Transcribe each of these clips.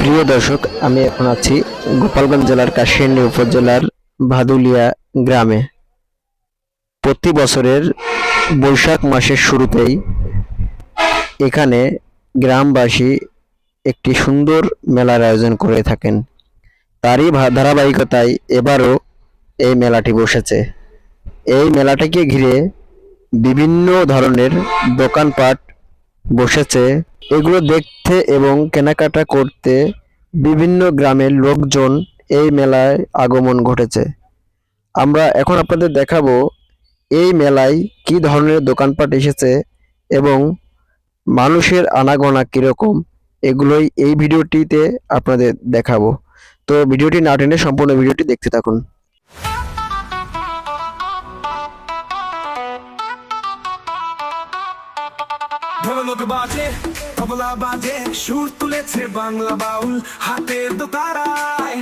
প্রিয় দর্শক, আমি এখন আছি গোপালগঞ্জ জেলার কাশিয়ানী উপজেলার ভাদুলিয়া গ্রামে। প্রতি বছরের বৈশাখ মাসের শুরুতেই এখানে গ্রামবাসী একটি সুন্দর মেলার আয়োজন করে থাকেন। তারই ধারাবাহিকতায় এবারও এই মেলাটি বসেছে। এই মেলাটিকে ঘিরে বিভিন্ন ধরনের দোকানপাট বসেছে। এগুলো দেখতে এবং কেনাকাটা করতে বিভিন্ন গ্রামের লোকজন এই মেলায় আগমন ঘটেছে। আমরা এখন আপনাদের দেখাবো এই মেলায় কি ধরনের দোকানপাট এসেছে এবং মানুষের আনাগোনা কীরকম। এগুলোই এই ভিডিওটিতে আপনাদের দেখাবো। তো ভিডিওটি না টেনে সম্পূর্ণ ভিডিওটি দেখতে থাকুন। ঢোলক বাজে তবলা বাজে সুর তুলেছে বাংলা বাউল হাতের দোতারায়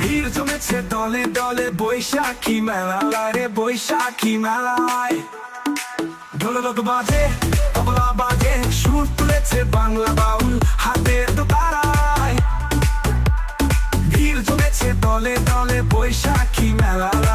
ভিড় জমেছে দলে দলে বৈশাখী মেলা রে বৈশাখী মেলায় ঢোলক বাজে তবলা বাজে সুর তুলেছে বাংলা বাউল হাতের দোতারায় ভিড় জমেছে দলে দলে বৈশাখী মেলা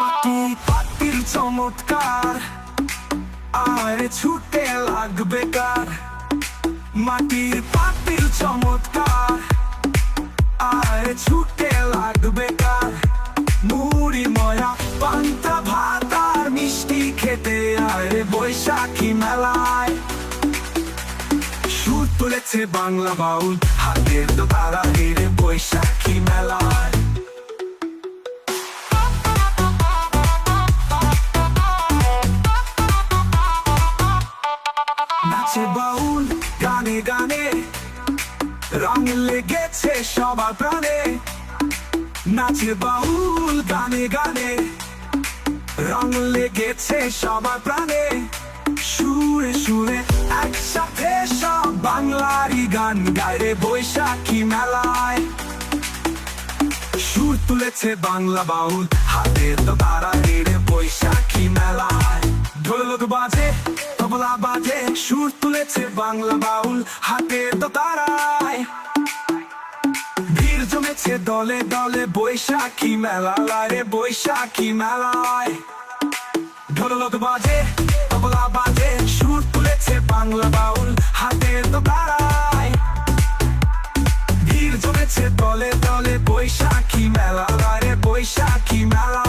মাটি পাতির চমৎকার। আর ছুটে লাগবে কার? মাটির পাতির চমৎকার। আর ছুটে লাগবে কার? মুড়ি ময়া পান্তা, ভাত আর মিষ্টি খেতে আরে বৈশাখী মেলায়। সুর তুলেছে বাংলা বাউল, হাতের দোতারা হেরে বৈশাখী মেলায়। নাচে বাউল, গানে গানে। রং লেগেছে সবার প্রাণে। নাচে বাউল, গানে গানে। রং লেগেছে সবার প্রাণে। সুরে সুরে একসাথে সব বাংলারই গান গায় বৈশাখী মেলায়। সুর তুলেছে বাংলা বাউল হাতের তো তারা বৈশাখী মেলায়। বাজে, তবলা বাজে, সুর তুলেছে বাংলা বাউল হাতে তো তারায়। ভিড় জমেছে দলে দলে বৈশাখী মেলা, লারে বৈশাখী মেলায়। বাজে, তবলা বাজে, সুর তুলেছে বাংলা বাউল হাতে তো তারায়। ভিড় জমেছে দলে দলে বৈশাখী মেলা বৈশাখী মেলা